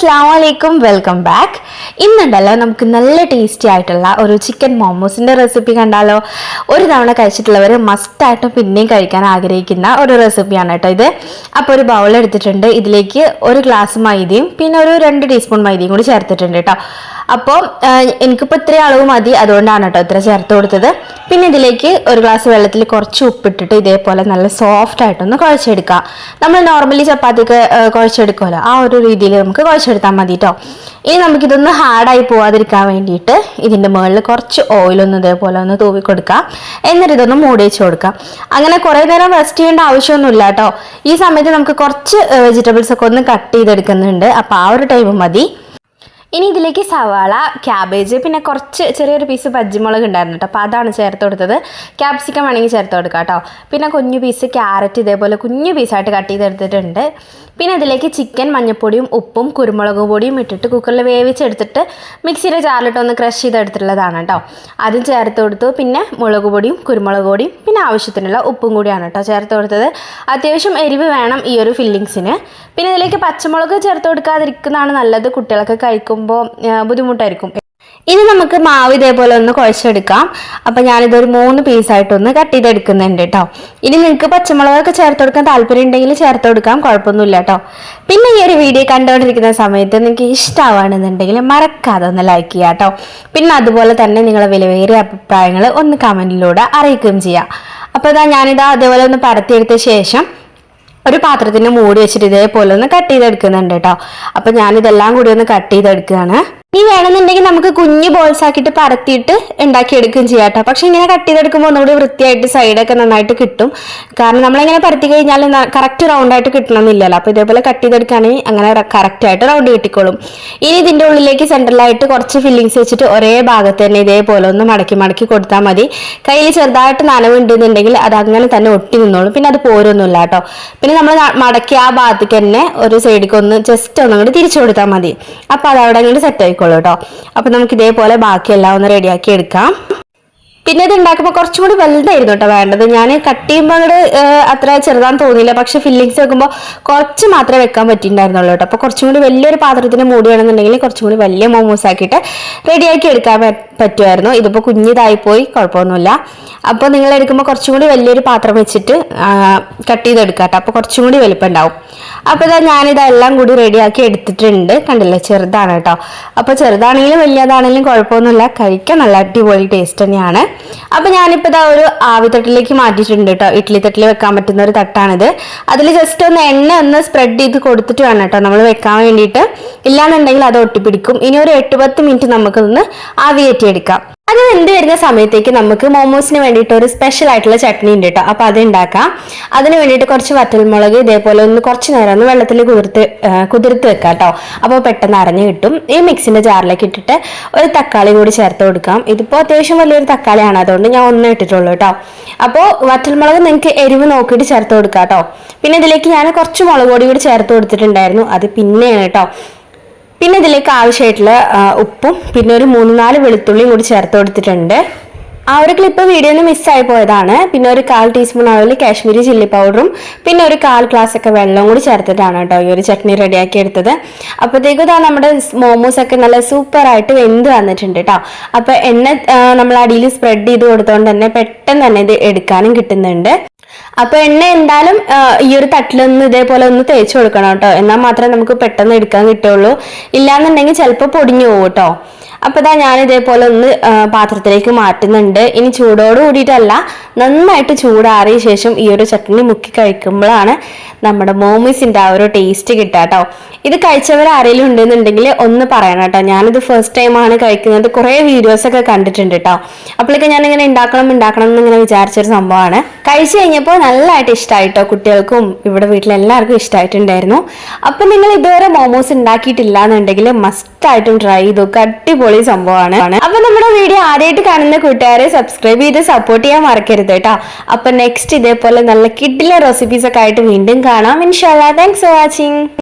അസ്സാം വലൈക്കും welcome back ഇന്നുണ്ടല്ലോ നമുക്ക് നല്ല ടേസ്റ്റി ആയിട്ടുള്ള ഒരു ചിക്കൻ മോമോസിന്റെ റെസിപ്പി കണ്ടാലോ? ഒരു തവണ കഴിച്ചിട്ടുള്ളവർ മസ്റ്റായിട്ടും പിന്നെയും കഴിക്കാൻ ആഗ്രഹിക്കുന്ന ഒരു റെസിപ്പിയാണ് കേട്ടോ ഇത്. അപ്പോൾ ഒരു ബൗൾ എടുത്തിട്ടുണ്ട്. ഇതിലേക്ക് ഒരു ഗ്ലാസ് മൈദയും പിന്നെ ഒരു രണ്ട് ടീസ്പൂൺ മൈദയും കൂടി ചേർത്തിട്ടുണ്ട് കേട്ടോ. അപ്പോൾ എനിക്കിപ്പോൾ ഇത്രയും അളവ് മതി. അതുകൊണ്ടാണ് കേട്ടോ ഇത്ര ചേർത്ത് കൊടുത്തത്. പിന്നെ ഇതിലേക്ക് ഒരു ഗ്ലാസ് വെള്ളത്തിൽ കുറച്ച് ഉപ്പിട്ടിട്ട് ഇതേപോലെ നല്ല സോഫ്റ്റ് ആയിട്ടൊന്ന് കുഴച്ചെടുക്കുക നമ്മൾ നോർമലി ചപ്പാത്തിക്ക് കുഴച്ചെടുക്കുമല്ലോ. ആ ഒരു രീതിയിൽ നമുക്ക് കുഴച്ചെടുത്താൽ മതി കേട്ടോ ഇനി നമുക്കിതൊന്ന് ഹാർഡായി പോവാതിരിക്കാൻ വേണ്ടിയിട്ട് ഇതിന്റെ മുകളിൽ കുറച്ച് ഓയിലൊന്ന് ഇതേപോലെ ഒന്ന് തൂവി കൊടുക്കുക എന്നിട്ട് ഇതൊന്ന് മൂടി വെച്ച് കൊടുക്കാം. അങ്ങനെ കുറേ നേരം റെസ്റ്റ് ചെയ്യേണ്ട ആവശ്യമൊന്നുമില്ല കേട്ടോ ഈ സമയത്ത് നമുക്ക് കുറച്ച് വെജിറ്റബിൾസ് ഒക്കെ ഒന്ന് കട്ട് ചെയ്തെടുക്കുന്നുണ്ട്. അപ്പോൾ ആ ഒരു ടൈം മതി. ഇനി ഇതിലേക്ക് സവാള ക്യാബേജ് പിന്നെ കുറച്ച് ചെറിയൊരു പീസ് പച്ചമുളക് ഉണ്ടായിരുന്നു കേട്ടോ. അപ്പോൾ അതാണ് ചേർത്ത് കൊടുത്തത്. ക്യാപ്സിക്കം വേണമെങ്കിൽ ചേർത്ത് കൊടുക്കാം കേട്ടോ. പിന്നെ കുഞ്ഞു പീസ് ക്യാരറ്റ് ഇതേപോലെ കുഞ്ഞു പീസായിട്ട് കട്ട് ചെയ്തെടുത്തിട്ടുണ്ട്. പിന്നെ അതിലേക്ക് ചിക്കൻ മഞ്ഞൾപ്പൊടിയും ഉപ്പും കുരുമുളക് പൊടിയും ഇട്ടിട്ട് കുക്കറിൽ വേവിച്ചെടുത്തിട്ട് മിക്സിയുടെ ജാറിലിട്ട് ഒന്ന് ക്രഷ് ചെയ്തെടുത്തിട്ടുള്ളതാണ് കേട്ടോ. അതും ചേർത്ത് കൊടുത്തു. പിന്നെ മുളക് പൊടിയും കുരുമുളക് പൊടിയും പിന്നെ ആവശ്യത്തിനുള്ള ഉപ്പും കൂടിയാണ് കേട്ടോ ചേർത്ത് കൊടുത്തത്. അത്യാവശ്യം എരിവ് വേണം ഈ ഒരു ഫില്ലിങ്സിന് പിന്നെ ഇതിലേക്ക് പച്ചമുളക് ചേർത്ത് കൊടുക്കാതിരിക്കുന്നതാണ് നല്ലത്. കുട്ടികളൊക്കെ കഴിക്കുമ്പോൾ ആ, ബുദ്ധിമുട്ടായിരിക്കും. ഇനി നമുക്ക് മാവ് ഇതേപോലെ ഒന്ന് കുഴച്ചെടുക്കാം. അപ്പം ഞാനിതൊരു മൂന്ന് പീസായിട്ടൊന്ന് കട്ട് ചെയ്തെടുക്കുന്നുണ്ട് കേട്ടോ ഇനി നിങ്ങൾക്ക് പച്ചമുളകൊക്കെ ചേർത്ത് കൊടുക്കാൻ താല്പര്യം ഉണ്ടെങ്കിൽ ചേർത്ത് കൊടുക്കാം കുഴപ്പമൊന്നുമില്ല കേട്ടോ പിന്നെ ഈ ഒരു വീഡിയോ കണ്ടുകൊണ്ടിരിക്കുന്ന സമയത്ത് നിങ്ങൾക്ക് ഇഷ്ടമാണെന്നുണ്ടെങ്കിൽ മറക്കാതെ ഒന്ന് ലൈക്ക് ചെയ്യുക കേട്ടോ പിന്നെ അതുപോലെ തന്നെ നിങ്ങളെ വിലവേറിയ അഭിപ്രായങ്ങൾ ഒന്ന് കമന്റിലൂടെ അറിയിക്കുകയും ചെയ്യാം. അപ്പോൾ ഇതാ ഞാനിതാ അതേപോലെ ഒന്ന് പരത്തിയെടുത്ത ശേഷം ഒരു പാത്രത്തിന് മൂടി വെച്ചിട്ട് ഇതേപോലെ ഒന്ന് കട്ട് ചെയ്തെടുക്കുന്നുണ്ട് കേട്ടോ. അപ്പൊ ഞാനിതെല്ലാം കൂടി ഒന്ന് കട്ട് ചെയ്തെടുക്കുകയാണ്. ഇനി വേണമെന്നുണ്ടെങ്കിൽ നമുക്ക് കുഞ്ഞു ബോൾസ് ആക്കിയിട്ട് പരത്തിയിട്ട് ഉണ്ടാക്കിയെടുക്കുകയും ചെയ്യാം കേട്ടോ. പക്ഷെ ഇങ്ങനെ കട്ട് ചെയ്തെടുക്കുമ്പോൾ ഒന്നുകൂടി വൃത്തിയായിട്ട് സൈഡൊക്കെ നന്നായിട്ട് കിട്ടും. കാരണം നമ്മളിങ്ങനെ പരത്തി കഴിഞ്ഞാൽ കറക്റ്റ് റൗണ്ട് ആയിട്ട് കിട്ടണമെന്നില്ലല്ലോ. അപ്പോൾ ഇതേപോലെ കട്ട് ചെയ്തെടുക്കുകയാണെങ്കിൽ അങ്ങനെ കറക്റ്റ് ആയിട്ട് റൗണ്ട് കിട്ടിക്കോളും. ഇനി ഇതിന്റെ ഉള്ളിലേക്ക് സെൻട്രലായിട്ട് കുറച്ച് ഫില്ലിങ്സ് വെച്ചിട്ട് ഒരേ ഭാഗത്ത് തന്നെ ഇതേപോലെ ഒന്ന് മടക്കി മടക്കി കൊടുത്താൽ മതി. കയ്യിൽ ചെറുതായിട്ട് നനവുണ്ടെന്നുണ്ടെങ്കിൽ അത് അങ്ങനെ തന്നെ ഒട്ടി നിന്നോളും. പിന്നെ അത് പോരൊന്നുമില്ല കേട്ടോ. പിന്നെ നമ്മൾ മടക്കി ആ ഭാഗത്തേക്ക് തന്നെ ഒരു സൈഡിലേക്ക് ഒന്ന് ജസ്റ്റ് ഒന്നും കൂടി തിരിച്ചു കൊടുത്താൽ മതി. അപ്പോൾ അത് അവിടെ അങ്ങോട്ട് സെറ്റ് ആയിക്കോളൂ കേട്ടോ. അപ്പോൾ നമുക്ക് ഇതേപോലെ ബാക്കിയെല്ലാം ഒന്ന് റെഡിയാക്കി എടുക്കാം. പിന്നെ ഇത് ഉണ്ടാക്കുമ്പോൾ കുറച്ചും കൂടി വലുതായിരുന്നു കേട്ടോ വേണ്ടത്. ഞാൻ കട്ട് ചെയ്യുമ്പോൾ അങ്ങോട്ട് അത്ര ചെറുതാന്ന് തോന്നിയില്ല. പക്ഷെ ഫില്ലിങ്സ് വെക്കുമ്പോൾ കുറച്ച് മാത്രമേ വെക്കാൻ പറ്റിയിട്ടുണ്ടായിരുന്നുള്ളൂ കേട്ടോ. അപ്പോൾ കുറച്ചും കൂടി വലിയൊരു പാത്രത്തിന് മൂടുകയാണെന്നുണ്ടെങ്കിൽ കുറച്ചും കൂടി വലിയ മോമോസ് ആക്കിയിട്ട് റെഡിയാക്കി എടുക്കാൻ പറ്റുമായിരുന്നു. ഇതിപ്പോൾ കുഞ്ഞിതായി പോയി കുഴപ്പമൊന്നുമില്ല. അപ്പോൾ നിങ്ങൾ എടുക്കുമ്പോൾ കുറച്ചും കൂടി വലിയൊരു പാത്രം വെച്ചിട്ട് കട്ട് ചെയ്തെടുക്കാം കേട്ടോ അപ്പോൾ കുറച്ചും കൂടി വലുപ്പം ഉണ്ടാവും അപ്പോൾ ഇതാ ഞാനിതെല്ലാം കൂടി റെഡിയാക്കി എടുത്തിട്ടുണ്ട്. കണ്ടില്ലേ? ചെറുതാണ് കേട്ടോ. അപ്പോൾ ചെറുതാണെങ്കിലും വലിയതാണെങ്കിലും കുഴപ്പമൊന്നുമില്ല. കഴിക്കാൻ നല്ല അടിപൊളി ടേസ്റ്റ് തന്നെയാണ്. അപ്പോൾ ഞാനിപ്പോൾ ഇതാ ഒരു ആവിത്തട്ടിലേക്ക് മാറ്റിയിട്ടുണ്ട് കേട്ടോ. ഇഡ്ഡലി തട്ടിൽ വെക്കാൻ പറ്റുന്ന ഒരു തട്ടാണിത്. അതിൽ ജസ്റ്റ് ഒന്ന് എണ്ണ ഒന്ന് സ്പ്രെഡ് ചെയ്ത് കൊടുത്തിട്ട് വേണം കേട്ടോ നമ്മൾ വെക്കാൻ വേണ്ടിയിട്ട്. ഇല്ലാന്നുണ്ടെങ്കിൽ അത് ഒട്ടിപ്പിടിക്കും. ഇനി ഒരു എട്ട് പത്ത് മിനിറ്റ് നമുക്കൊന്ന് ആവിയേറ്റിയെടുക്കാം. അത് വെന്ത് വരുന്ന സമയത്തേക്ക് നമുക്ക് മോമോസിന് വേണ്ടിയിട്ട് ഒരു സ്പെഷ്യൽ ആയിട്ടുള്ള ചട്നി ഉണ്ട് കേട്ടോ അപ്പോൾ അത് ഉണ്ടാക്കാം അതിന് വേണ്ടിയിട്ട് കുറച്ച് വറ്റൽമുളക് ഇതേപോലെ ഒന്ന് കുറച്ച് നേരം ഒന്ന് വെള്ളത്തിൽ കുതിർത്ത് കുതിർത്ത് വെക്കാം കേട്ടോ അപ്പോൾ പെട്ടെന്ന് അറിഞ്ഞു കിട്ടും. ഈ മിക്സിന്റെ ജാറിലേക്ക് ഇട്ടിട്ട് ഒരു തക്കാളി കൂടി ചേർത്ത് കൊടുക്കാം. ഇതിപ്പോൾ അത്യാവശ്യം വലിയൊരു തക്കാളിയാണ്. അതുകൊണ്ട് ഞാൻ ഒന്നേ ഇട്ടിട്ടുള്ളൂ കേട്ടോ അപ്പോൾ വറ്റൽമുളക് നിങ്ങൾക്ക് എരിവ് നോക്കിയിട്ട് ചേർത്ത് കൊടുക്കാം കേട്ടോ പിന്നെ ഇതിലേക്ക് ഞാൻ കുറച്ച് മുളക് പൊടി കൂടി ചേർത്ത് കൊടുത്തിട്ടുണ്ടായിരുന്നു. അത് പിന്നെയാണ് കേട്ടോ പിന്നെ ഇതിലേക്ക് ആവശ്യമായിട്ടുള്ള ഉപ്പും പിന്നെ ഒരു മൂന്ന് നാല് വെളുത്തുള്ളിയും കൂടി ചേർത്ത് കൊടുത്തിട്ടുണ്ട്. ആ ഒരു ക്ലിപ്പ് വീഡിയോ ഒന്ന് മിസ്സായി പോയതാണ്. പിന്നെ ഒരു കാൽ ടീസ്പൂൺ അളവിൽ കാശ്മീരി ചില്ലി പൗഡറും പിന്നെ ഒരു കാൽ ഗ്ലാസ് ഒക്കെ വെള്ളം കൂടി ചേർത്തിട്ടാണ് കേട്ടോ ഈ ഒരു ചട്നി റെഡിയാക്കി എടുത്തത്. അപ്പോഴത്തേക്കും ഇതാ നമ്മുടെ മോമോസ് ഒക്കെ നല്ല സൂപ്പറായിട്ട് വെന്ത് വന്നിട്ടുണ്ട് കേട്ടോ. അപ്പോൾ എണ്ണ നമ്മൾ അടിയിൽ സ്പ്രെഡ് ചെയ്ത് കൊടുത്തോണ്ട് തന്നെ പെട്ടെന്ന് തന്നെ ഇത് എടുക്കാനും കിട്ടുന്നുണ്ട്. അപ്പൊ എണ്ണ എന്തായാലും ഈ ഒരു തട്ടിലൊന്ന് ഇതേപോലെ ഒന്ന് തേച്ച് കൊടുക്കണം കേട്ടോ. എന്നാൽ മാത്രമേ നമുക്ക് പെട്ടെന്ന് എടുക്കാൻ കിട്ടുള്ളൂ ഇല്ലാന്നുണ്ടെങ്കിൽ ചിലപ്പോൾ പൊടിഞ്ഞു പോകും കേട്ടോ. അപ്പൊ ഇതാ ഞാൻ ഇതേപോലെ ഒന്ന് പാത്രത്തിലേക്ക് മാറ്റുന്നുണ്ട്. ഇനി ചൂടോട് കൂടിയിട്ടല്ല നന്നായിട്ട് ചൂടാറിയ ശേഷം ഈ ഒരു ചട്നി മുക്കി കഴിക്കുമ്പോഴാണ് നമ്മുടെ മോമീസിന്റെ ആ ഒരു ടേസ്റ്റ് കിട്ടുക കേട്ടോ. ഇത് കഴിച്ചവർ ആരെങ്കിലും ഉണ്ടെന്നുണ്ടെങ്കിൽ ഒന്ന് പറയണം കേട്ടോ. ഞാനിത് ഫസ്റ്റ് ടൈമാണ് കഴിക്കുന്നത്. കുറേ വീഡിയോസ് ഒക്കെ കണ്ടിട്ടുണ്ട് കേട്ടോ. അപ്പോഴേക്കും ഞാൻ ഇങ്ങനെ ഉണ്ടാക്കണം ഉണ്ടാക്കണം എന്ന് ഇങ്ങനെ വിചാരിച്ചൊരു സംഭവമാണ്. കഴിച്ചു നല്ലതായിട്ട് ഇഷ്ടമായിട്ടോ കുട്ടികൾക്കും? ഇവിടെ വീട്ടിലെല്ലാവർക്കും ഇഷ്ടമായിട്ടുണ്ടായിരുന്നു അപ്പം നിങ്ങൾ ഇതുവരെ മോമോസ് ഉണ്ടാക്കിയിട്ടില്ല എന്നുണ്ടെങ്കിൽ മസ്റ്റായിട്ടും ട്രൈ ചെയ്തു അടിപൊളി സംഭവമാണ്. അപ്പൊ നമ്മുടെ വീഡിയോ ആദ്യമായിട്ട് കാണുന്ന കൂട്ടുകാരെ സബ്സ്ക്രൈബ് ചെയ്ത് സപ്പോർട്ട് ചെയ്യാൻ മറക്കരുത് കേട്ടോ അപ്പൊ നെക്സ്റ്റ് ഇതേപോലെ നല്ല കിഡിലെ റെസിപ്പീസ് ഒക്കെ ആയിട്ട് വീണ്ടും കാണാം. ഇൻഷാല്ലാ താങ്ക്സ് ഫോർ വാച്ചിങ്